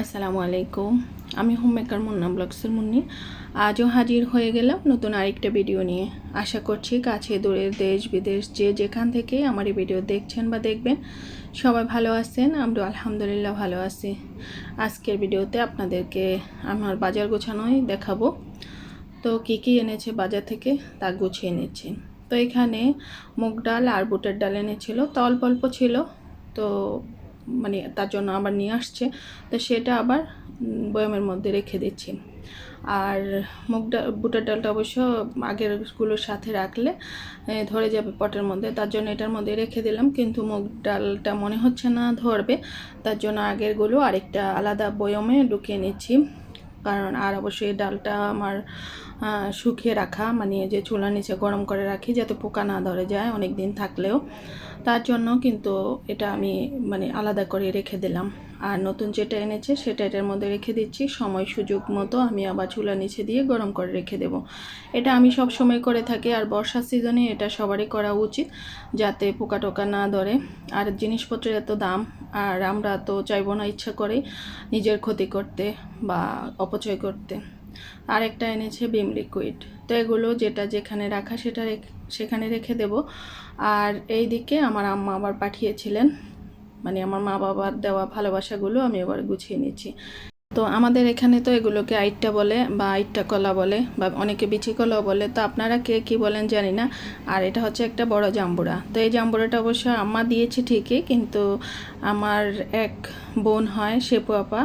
আসসালামু আলাইকুম। আমি হোম মেকার মুন্না, ব্লগসের মুন্নি। আজও হাজির হয়ে গেলাম নতুন আরেকটা ভিডিও নিয়ে। আশা করছি কাছে দূরের দেশ, বিদেশ, যে যেখান থেকে আমার এই ভিডিও দেখছেন বা দেখবেন, সবাই ভালো আছেন আমরা আলহামদুলিল্লাহ ভালো আছি। আজকের ভিডিওতে আপনাদেরকে আমার বাজার গোছানোই দেখাবো। তো কী কী এনেছে বাজার থেকে তা গুছিয়ে এনেছি তো এখানে মুগ ডাল আর বুটের ডাল এনেছিল। তো অল্প অল্প ছিল। তো মানে তার জন্য আবার নিয়ে আসছে। তো সেটা আবার বয়ামের মধ্যে রেখে দিচ্ছি। আর মুগ ডাল, বুটের ডালটা অবশ্য আগেরগুলোর সাথে রাখলে ধরে যাবে পটের মধ্যে। তার জন্য এটার মধ্যে রেখে দিলাম, কিন্তু মুগ ডালটা মনে হচ্ছে না ধরবে। তার জন্য আগেরগুলো আরেকটা আলাদা বয়মে ঢুকিয়ে নিচ্ছি। কারণ আর অবশ্যই ডালটা আমার শুকিয়ে রাখা মানে যে চুলার নিচে গরম করে রাখি, যাতে পোকা না ধরে যায় অনেক দিন থাকলেও। তার জন্য কিন্তু এটা আমি মানে আলাদা করে রেখে দিলাম। আর নতুন যেটা এনেছে সেটা এটার মধ্যে রেখে দিচ্ছি। সময় সুযোগ মতো আমি আবার চুলা নিচে দিয়ে গরম করে রেখে দেব। এটা আমি সব সময় করে থাকি আর বর্ষার সিজনে এটা সবারই করা উচিত যাতে পোকা টোকা না ধরে। আর জিনিসপত্রের এত দাম আর আমরা তো চাইব না ইচ্ছা করে নিজের ক্ষতি করতে বা অপচয় করতে। আরেকটা এনেছে বিম লিকুইড তো এগুলো যেটা যেখানে রাখা সেটা সেখানে রেখে দেব। আর এই দিকে আমার আম্মা আবার পাঠিয়েছিলেন। মানে আমার মা বাবার দেওয়া ভালোবাসাগুলো আমি এবার গুছিয়ে নিচ্ছি। তো আমাদের এখানে তো এগুলোকে আইটটা বলে বা আইটটা কলা বলে বা অনেকে বিচি কলাও বলে। তো আপনারা কে কি বলেন জানি না। আর এটা হচ্ছে একটা বড় জাম্বুরা। তো এই জাম্বুরাটা অবশ্য আম্মা দিয়েছে ঠিকই, কিন্তু আমার এক বোন হয় শেপু আপা,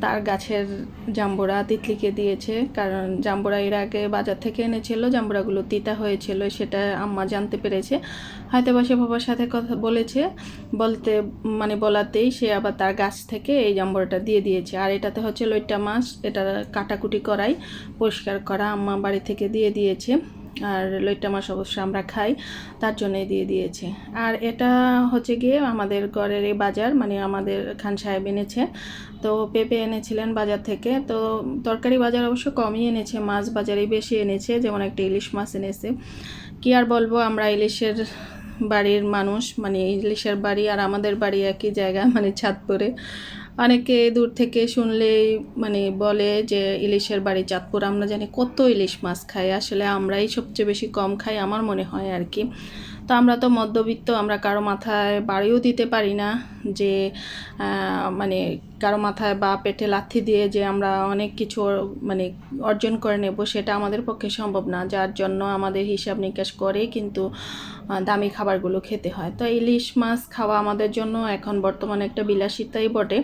তার গাছের জাম্বুরা তিতলিকে দিয়েছে। কারণ জাম্বুরা এর আগে বাজার থেকে এনেছিল, জাম্বুরাগুলো তিতা হয়েছিল, সেটা আম্মা জানতে পেরেছে। হয়তো বা শেফাপার সাথে কথা বলেছে, বলতে মানে বলাতেই সে আবার তার গাছ থেকে এই জাম্বুরাটা দিয়ে দিয়েছে। আর এটাতে হচ্ছে লইট্টা মাছ, এটা কাটাকুটি করাই, পরিষ্কার করা আম্মা বাড়ি থেকে দিয়ে দিয়েছে। আর লইট্টা মাছ অবশ্য আমরা খাই, তার জন্যই দিয়ে দিয়েছে। আর এটা হচ্ছে গিয়ে আমাদের ঘরের এই বাজার মানে আমাদের খান সাহেব এনেছে। তো পেঁপে এনেছিলেন বাজার থেকে। তো তরকারি বাজার অবশ্য কমই এনেছে, মাছ বাজারেই বেশি এনেছে, যেমন একটা ইলিশ মাছ এনেছে। কি আর বলব, আমরা ইলিশের বাড়ির মানুষ মানে ইলিশের বাড়ি আর আমাদের বাড়ি একই জায়গা মানে চাঁদপুরে অনেকে দূর থেকে শুনলেই মানে বলে যে ইলিশের বাড়ি চাঁদপুর, আমরা জানি কত ইলিশ মাছ খাই আসলে আমরাই সবচেয়ে বেশি কম খাই, আমার মনে হয় আর কি। তো আমরা তো মধ্যবিত্ত, আমরা কারও মাথায় বাড়িও দিতে পারি না যে মানে কারও মাথায় বা পেটে লাথি দিয়ে যে আমরা অনেক কিছু মানে অর্জন করে নেব, সেটা আমাদের পক্ষে সম্ভব না। যার জন্য আমাদের হিসাব নিকাশ করে কিন্তু দামি খাবারগুলো খেতে হয়। তো ইলিশ মাছ খাওয়া আমাদের জন্য এখন বর্তমানে একটা বিলাসিতাই বটে।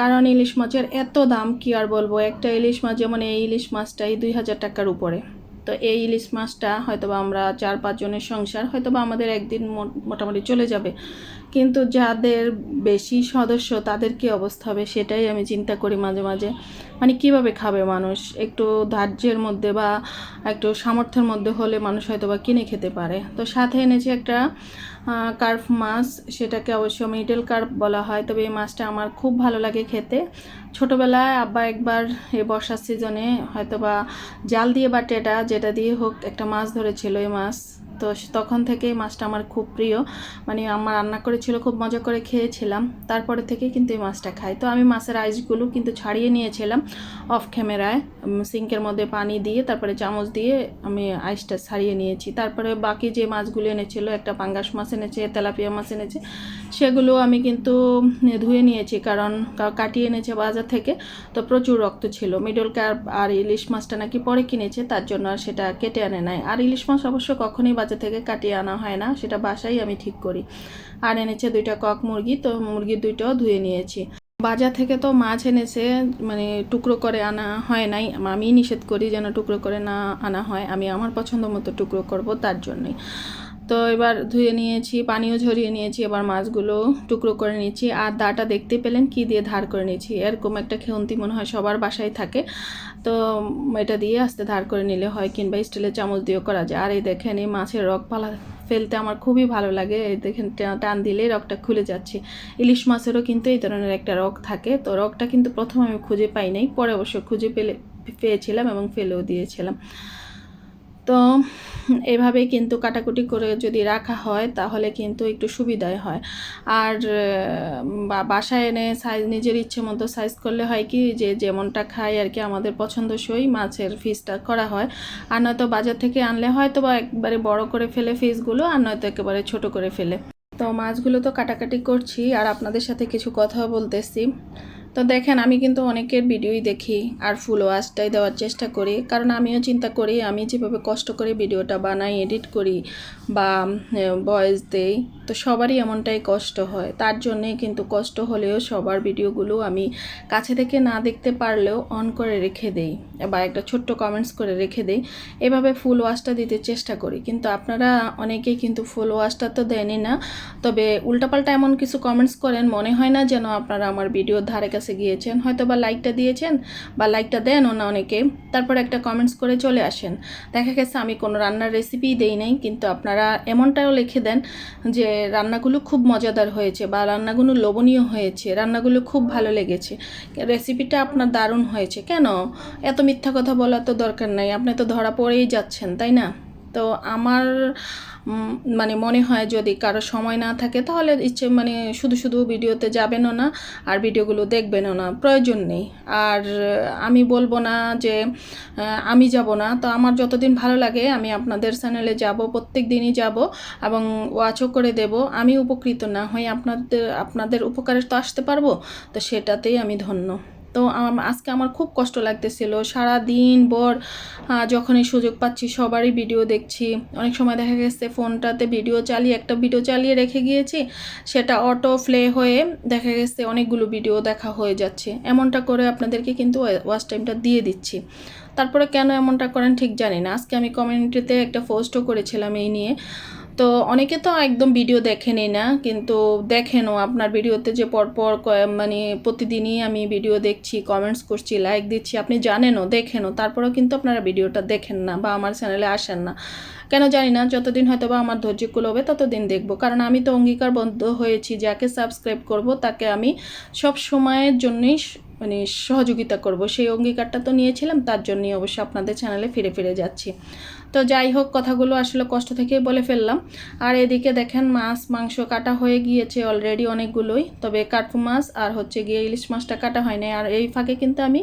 কারণ ইলিশ মাছের এত দাম, কি আর বলব? একটা ইলিশ মাছ, যেমন এই ইলিশ মাছটাই দুই হাজার টাকার উপরে। তো এই ইলিশ মাছটা হয়তোবা আমরা চার পাঁচজনের সংসার হয়তোবা আমাদের একদিন মোটামুটি চলে যাবে। কিন্তু যাদের বেশি সদস্য, তাদের কি অবস্থা হবে সেটাই আমি চিন্তা করি মাঝে মাঝে। মানে কীভাবে খাবে মানুষ? একটু ধার্যের মধ্যে বা একটু সামর্থ্যের মধ্যে হলে মানুষ হয়তো বা কিনে খেতে পারে। তো সাথে এনেছি একটা কার্ফ মাছ। সেটাকে অবশ্য মিডল কার্প বলা হয়। তবে এই মাছটা আমার খুব ভালো লাগে খেতে। ছোটোবেলায় আব্বা একবার এই বর্ষার সিজনে হয়তো বা জাল দিয়ে বা টেটা যেটা দিয়ে হোক একটা মাছ ধরেছিল এই মাছ। তো তখন থেকেই মাছটা আমার খুব প্রিয়। মানে আমার রান্না করেছিল, খুব মজা করে খেয়েছিলাম। তারপরে থেকে কিন্তু এই মাছটা খাই। তো আমি মাছের আইসগুলো কিন্তু ছাড়িয়ে নিয়েছিলাম অফ ক্যামেরায় সিঙ্কের মধ্যে পানি দিয়ে, তারপরে চামচ দিয়ে আমি আইসটা ছাড়িয়ে নিয়েছি। তারপরে বাকি যে মাছগুলো এনেছিল, একটা পাঙ্গাস মাছ এনেছে, তেলাপিয়া মাছ এনেছে, সেগুলো আমি কিন্তু ধুয়ে নিয়েছি। কারণ কাটিয়ে এনেছে বাজার থেকে। তো প্রচুর রক্ত ছিল। মিডল কার্প আর ইলিশ মাছটা নাকি পরে কিনেছে, তার জন্য আর সেটা কেটে আনে নাই। আর ইলিশ মাছ অবশ্য কখনোই বাজার থেকে কাটিয়ে আনা হয় না, সেটা বাসায় আমি ঠিক করি। আর এনেছে দুইটা কক মুরগি, তো মুরগি দুইটাও ধুয়ে নিয়েছি। বাজার থেকে তো মাছ এনেছে মানে টুকরো করে আনা হয় নাই, আমি নিষেধ করি যেন টুকরো করে না আনা হয়, আমি আমার পছন্দ মতো টুকরো করব তার জন্যই। তো এবার ধুয়ে নিয়েছি, পানিও ঝরিয়ে নিয়েছি, এবার মাছগুলো টুকরো করে নিয়েছি আর দাটা দেখতে পেলেন কি দিয়ে ধার করে নিয়েছি এরকম একটা খেউন্তি মনে হয় সবার বাসায় থাকে। তো এটা দিয়ে আস্তে ধার করে নিলে হয় কিংবা স্টিলের চামচ দিয়েও করা যায়। আর এই দেখেন, এই মাছের রক পালা ফেলতে আমার খুবই ভালো লাগে। এই দেখেন টান দিলেই রকটা খুলে যাচ্ছে। ইলিশ মাছেরও কিন্তু এই ধরনের একটা রক থাকে। তো রকটা কিন্তু প্রথম আমি খুঁজে পাই নাই, পরে অবশ্য খুঁজে পেলে, পেয়েছিলাম এবং ফেলেও দিয়েছিলাম। তো এভাবে কিন্তু কাটাকুটি করে যদি রাখা হয়, তাহলে কিন্তু একটু সুবিধাই হয়। আর বাসায় এনে সাইজ, নিজের ইচ্ছে মতো সাইজ করলে হয় কি, যে, যেমনটা খাই আর কি, আমাদের পছন্দসই মাছের ফিসটা করা হয়। আর নয়তো বাজার থেকে আনলে হয়তো বা একবারে বড় করে ফেলে ফিসগুলো, আর নয়তো একেবারে ছোট করে ফেলে। তো মাছগুলো তো কাটাকাটি করছি, আর আপনাদের সাথে কিছু কথা বলতেছি। তো দেখেন, আমি কিন্তু অনেকের ভিডিওই দেখি আর ফুল ওয়াশটাই দেওয়ার চেষ্টা করি। কারণ আমিও চিন্তা করি, আমি যেভাবে কষ্ট করে ভিডিওটা বানাই এডিট করি বা ভয়েস দেই তো সবারই এমনটাই কষ্ট হয়। তার জন্যে কিন্তু কষ্ট হলেও সবার ভিডিওগুলো আমি কাছে থেকে না দেখতে পারলেও অন করে রেখে দেই বা একটা ছোট্ট কমেন্টস করে রেখে দেই। এভাবে ফুল ওয়াশটা দিতে চেষ্টা করি। কিন্তু আপনারা অনেকেই কিন্তু ফুল ওয়াশটা তো দেনই না। তবে উল্টাপাল্টা এমন কিছু কমেন্টস করেন, মনে হয় না যেন আপনারা আমার ভিডিওর ধারে কাছে গিয়েছেন। হয়তো বা লাইকটা দিয়েছেন বা লাইকটা দেনও না অনেকে। তারপর একটা কমেন্টস করে চলে আসেন। দেখা গেছে আমি কোনো রান্নার রেসিপিই দেই নাই, কিন্তু আপনারা এমনটাও লিখে দেন যে রান্নাগুলো খুব মজাদার হয়েছে বা রান্নাগুলো লোভনীয় হয়েছে, রান্নাগুলো খুব ভালো লেগেছে। রেসিপিটা আপনার দারুণ হয়েছে। কেন? এত মিথ্যা কথা বলার তো দরকার নাই। আপনি তো ধরা পড়েই যাচ্ছেন, তাই না? তো আমার মানে মনে হয় যদি কারও সময় না থাকে, তাহলে ইচ্ছে মানে শুধু শুধু ভিডিওতে যাবেনও না, আর ভিডিওগুলো দেখবেনও না, প্রয়োজন নেই। আর আমি বলব না যে আমি যাব না, তো আমার যতদিন ভালো লাগে, আমি আপনাদের চ্যানেলে যাব প্রত্যেক দিনই যাব, এবং ওয়াচও করে দেব। আমি উপকৃত না হয়ে আপনাদের আপনাদের উপকারে তো আসতে পারব, তো সেটাতেই আমি ধন্য। তো আজকে আমার খুব কষ্ট লাগতেছিল। সারা দিন ভর যখনই সুযোগ পাচ্ছি সবারই ভিডিও দেখছি। অনেক সময় দেখা গেছে ফোনটাতে ভিডিও চালিয়ে, একটা ভিডিও চালিয়ে রেখে গিয়েছি, সেটা অটো প্লে হয়ে দেখা গেছে অনেকগুলো ভিডিও দেখা হয়ে যাচ্ছে। এমনটা করে আপনাদেরকে কিন্তু ওয়াচ টাইমটা দিয়ে দিচ্ছি। তারপরে কেন এমনটা করেন ঠিক জানি না। আজকে আমি কমিউনিটিতে একটা পোস্টও করেছিলাম এই নিয়ে। তো অনেকে তো একদম ভিডিও দেখেনি না, কিন্তু দেখেনও আপনার ভিডিওতে যে পরপর মানে প্রতিদিনই আমি ভিডিও দেখছি কমেন্টস করছি লাইক দিচ্ছি, আপনি জানেনও, দেখেনও, তারপরেও কিন্তু আপনারা ভিডিওটা দেখেন না বা আমার চ্যানেলে আসেন না। কেন জানি না, যতদিন হয়তো বা আমার ধৈর্য কুলোবে ততদিন দেখব, কারণ আমি তো অঙ্গীকার অঙ্গীকারবদ্ধ হয়েছি, যাকে সাবস্ক্রাইব করব তাকে আমি সব সময়ের জন্যই মানে সহযোগিতা করব। সেই অঙ্গীকারটা তো নিয়েছিলাম, তার জন্যই অবশ্য আপনাদের চ্যানেলে ফিরে ফিরে যাচ্ছি। তো যাই হোক, কথাগুলো আসলে কষ্ট থেকেই বলে ফেললাম। আর এদিকে দেখেন, মাছ, মাংস কাটা হয়ে গিয়েছে অলরেডি অনেকগুলোই। তবে কাটফু মাছ আর হচ্ছে গিয়ে ইলিশ মাছটা কাটা হয় নাই। আর এই ফাঁকে কিন্তু আমি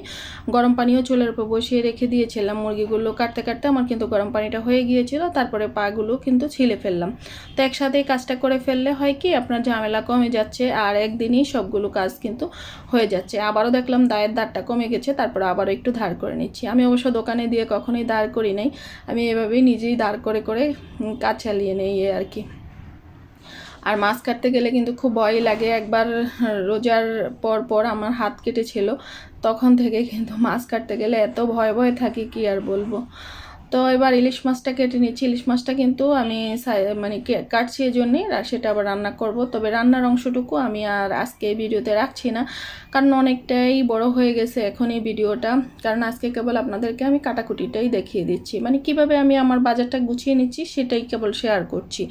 গরম পানিও চুলের উপর বসিয়ে রেখে দিয়েছিলাম। মুরগিগুলো কাটতে কাটতে আমার কিন্তু গরম পানিটা হয়ে গিয়েছিল, তারপরে পাগুলো কিন্তু ছিলে ফেললাম। তো একসাথেই কাজটা করে ফেললে হয় কি, আপনার ঝামেলা কমে যাচ্ছে আর একদিনই সবগুলো কাজ কিন্তু হয়ে যাচ্ছে। আবারও দেখলাম দায়ের দাঁড়টা কমে গেছে, তারপর আবারও একটু ধার করে নিচ্ছি। আমি অবশ্য দোকানে দিয়ে কখনোই দাঁড় করি নাই, আমি এভাবেই নিজেই দাঁড় করে করে কাজ চালিয়ে নেই আর কি। আর মাছ কাটতে গেলে কিন্তু খুব ভয় লাগে, একবার রোজার পর পর আমার হাত কেটেছিল, তখন থেকে কিন্তু মাছ কাটতে গেলে এত ভয় ভয় থাকি, কি আর বলব। তো এবার ইলিশ মাছটা কেটে নিচ্ছি। ইলিশ মাছটা কিন্তু আমি মানে কাটছি এই জন্যেই রা- সেটা আবার রান্না করব। তবে রান্নার অংশটুকু আমি আর আজকে ভিডিওতে রাখছি না, কারণ অনেকটাই বড় হয়ে গেছে এখন এই ভিডিওটা। কারণ আজকে কেবল আপনাদেরকে আমি কাটাকুটিটাই দেখিয়ে দিচ্ছি। মানে কীভাবে আমি আমার বাজারটা গুছিয়ে নিচ্ছি, সেটাই কেবল শেয়ার করছি।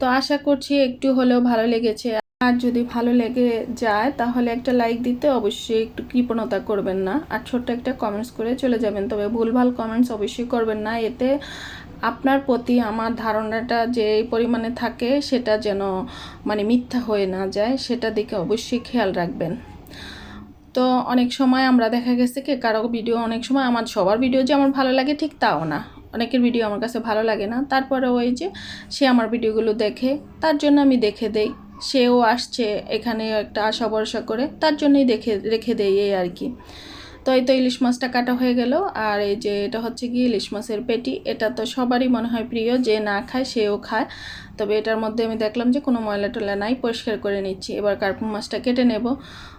তো আশা করছি একটু হলেও ভালো লেগেছে। আর যদি ভালো লেগে যায়, তাহলে একটা লাইক দিতে অবশ্যই একটু কৃপণতা করবেন না। আর ছোট্ট একটা কমেন্টস করে চলে যাবেন। তবে ভুলভাল কমেন্টস অবশ্যই করবেন না। এতে আপনার প্রতি আমার ধারণাটা যে পরিমাণে থাকে, সেটা যেন মানে মিথ্যা হয়ে না যায়, সেটা দিকে অবশ্যই খেয়াল রাখবেন। তো অনেক সময় আমরা দেখা গেছে কি, কারও ভিডিও অনেক সময় আমার সবার ভিডিও যে আমার ভালো লাগে, ঠিক তাও না। অনেকের ভিডিও আমার কাছে ভালো লাগে না। তারপরে ওই যে সে আমার ভিডিওগুলো দেখে, তার জন্য আমি দেখে দেই। সেও আসছে এখানে একটা আশা ভরসা করে, তার জন্যই দেখে, রেখে দেয় এই আর কি। তো এই তো ইলিশ মাছটা কাটা হয়ে গেল, আর এই যে এটা হচ্ছে কি ইলিশ মাছের পেটি, এটা তো সবারই মনে হয় প্রিয় যে না খায় সেও খায়। তবে এটার মধ্যে আমি দেখলাম যে কোনো ময়লা টলা নাই, পরিষ্কার করে নিচ্ছি। এবার কার্পুন মাছটা কেটে নেব।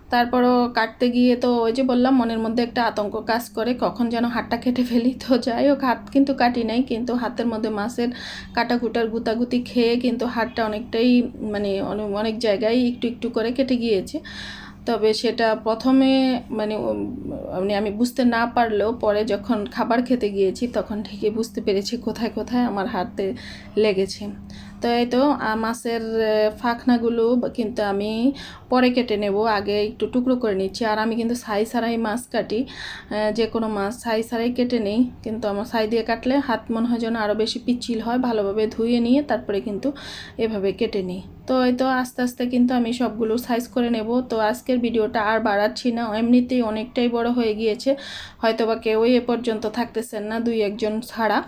তারপরও কাটতে গিয়ে তো ওই যে বললাম, মনের মধ্যে একটা আতঙ্ক কাজ করে, কখন যেন হাতটা কেটে ফেলি। তো যাই হোক, হাত কিন্তু কাটি নাই, কিন্তু হাতের মধ্যে মাছের কাটাকুটার গুতাগুতি খেয়ে কিন্তু হাতটা অনেকটাই মানে অনে- অনেক জায়গায় একটু একটু করে কেটে গিয়েছে। তবে সেটা প্রথমে মানে মানে আমি বুঝতে না পারলেও পরে যখন খাবার খেতে গিয়েছি, তখন ঠিকই বুঝতে পেরেছি কোথায় কোথায় আমার হাতে লেগেছে। তো এই তো মাছের ফাঁকনাগুলো কিন্তু আমি পরে কেটে নেব, আগে একটু টুকরো করে নিচ্ছি। আর আমি কিন্তু ছাই ছাড়াই মাছ কাটি যে কোনো মাছ ছাই ছাড়াই কেটে নেই। কিন্তু আমার ছাই দিয়ে কাটলে হাত মনে হয় যেন আরও বেশি পিচ্ছিল হয়, ভালোভাবে ধুয়ে নিয়ে তারপরে কিন্তু এভাবে কেটে নিই। তো এই তো আস্তে আস্তে কিন্তু আমি সবগুলো সাইজ করে নেব। তো আজকের ভিডিওটা আর বাড়াচ্ছি না, এমনিতেই অনেকটাই বড় হয়ে গিয়েছে। হয়তো বা কেউই এ পর্যন্ত থাকতেছেন না, দুই একজন ছাড়া।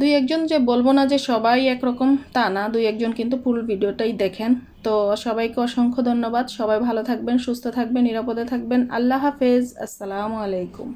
দুই একজন যে বলব না যে সবাই একরকম তা না, দুই একজন কিন্তু ফুল ভিডিওটাই দেখেন। তো সবাইকে অসংখ্য ধন্যবাদ। সবাই ভালো থাকবেন, সুস্থ থাকবেন, নিরাপদে থাকবেন। আল্লাহ হাফেজ। আসসালামু আলাইকুম।